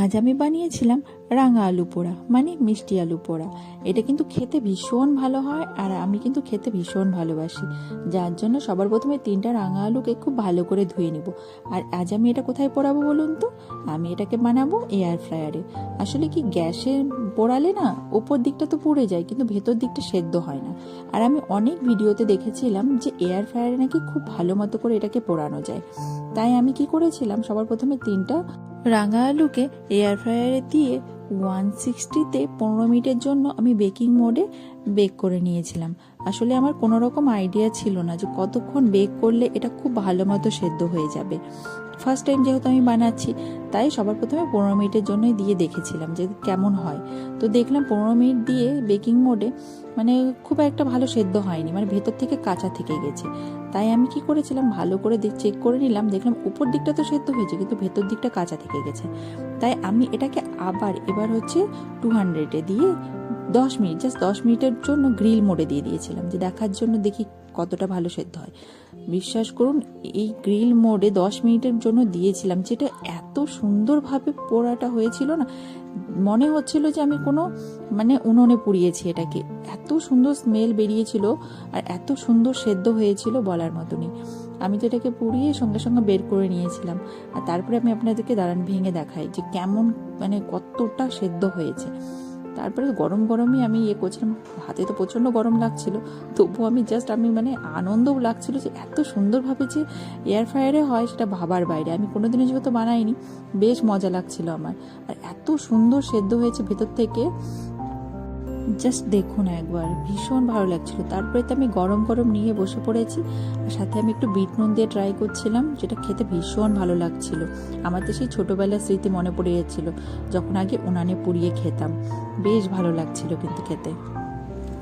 আজ আমি বানিয়েছিলাম রাঙা আলু পোড়া মানে মিষ্টি আলু পোড়া। এটা কিন্তু খেতে ভীষণ ভালো হয় আর আমি কিন্তু খেতে ভীষণ ভালোবাসি। যার জন্য সবার প্রথমে তিনটা রাঙা আলুকে খুব ভালো করে ধুয়ে নিব। আর আজ আমি এটা কোথায় পোড়াবো বলুন তো? আমি এটাকে বানাবো এয়ার ফ্রায়ারে আসলে কি গ্যাসে পোড়ালে না ওপর দিকটা তো পুড়ে যায়, কিন্তু ভেতর দিকটা সেদ্ধ হয় না। আর আমি অনেক ভিডিওতে দেখেছিলাম যে এয়ার ফ্রায়ারে নাকি খুব ভালো মতো করে এটাকে পোড়ানো যায়। তাই আমি কি করেছিলাম, সবার প্রথমে তিনটা রাঙা আলুকে এয়ার ফ্রায়ারে দিয়ে ওয়ান সিক্সটিতে পনেরো মিনিটের জন্য আমি বেকিং মোডে বেক করে নিয়েছিলাম। আসলে আমার কোনো রকম আইডিয়া ছিল না যে কতক্ষণ বেক করলে এটা খুব ভালো মতো সেদ্ধ হয়ে যাবে। ফার্স্ট টাইম যেহেতু আমি বানাচ্ছি তাই সবার প্রথমে পনেরো মিনিটের জন্যই দিয়ে দেখেছিলাম যে কেমন হয়। তো দেখলাম পনেরো মিনিট দিয়ে বেকিং মোডে মানে খুব একটা ভালো সেদ্ধ হয়নি মানে ভেতর থেকে কাঁচা থেকে গেছে। তাই আমি কি করেছিলাম, ভালো করে চেক করে নিলাম, দেখলাম উপর দিকটা তো সেদ্ধ হয়েছে, কিন্তু ভেতর দিকটা কাঁচা থেকে গেছে। তাই আমি এটাকে আবার এবার হচ্ছে টু হান্ড্রেডে দিয়ে দশ মিনিট জাস্ট দশ মিনিটের জন্য গ্রিল মোডে দিয়ে দিয়েছিলাম, যে দেখার জন্য দেখি কতটা ভালো সেদ্ধ হয়। বিশ্বাস করুন, এই গ্রিল মোডে দশ মিনিটের জন্য দিয়েছিলাম, যেটা এত সুন্দরভাবে পোড়াটা হয়েছিল না, মনে হচ্ছিল যে আমি কোনো মানে উনুনে পুড়িয়েছি এটাকে। এত সুন্দর স্মেল বেরিয়েছিল আর এত সুন্দর সেদ্ধ হয়েছিল বলার মতনই। আমি তো এটাকে পুড়িয়ে সঙ্গে সঙ্গে বের করে নিয়েছিলাম, আর তারপরে আমি আপনাদেরকে দাঁড়ান ভেঙে দেখাই যে কেমন মানে কতটা সেদ্ধ হয়েছে। তারপরে গরম গরমই আমি ইয়ে করছিলাম। হাতে তো প্রচণ্ড গরম লাগছিল। তবুও আমি জাস্ট আমি মানে আনন্দও লাগছিল যে এত সুন্দরভাবে যে এয়ার ফ্রায়ারে হয় সেটা ভাবার বাইরে। আমি কোনো কোনোদিনও যেহেতু বানাইনি, বেশ মজা লাগছিল আমার। আর এত সুন্দর সেদ্ধ হয়েছে ভেতর থেকে। জাস্ট দেখুন একবার, ভীষণ ভালো লাগছিল। তারপরে তো আমি গরম গরম নিয়ে বসে পড়েছি, আর সাথে আমি একটু বিট নুন দিয়ে ট্রাই করছিলাম, যেটা খেতে ভীষণ ভালো লাগছিল। আমাদের সেই ছোটোবেলার স্মৃতি মনে পড়ে যাচ্ছিল, যখন আগে উনানে পুড়িয়ে খেতাম। বেশ ভালো লাগছিল কিন্তু খেতে।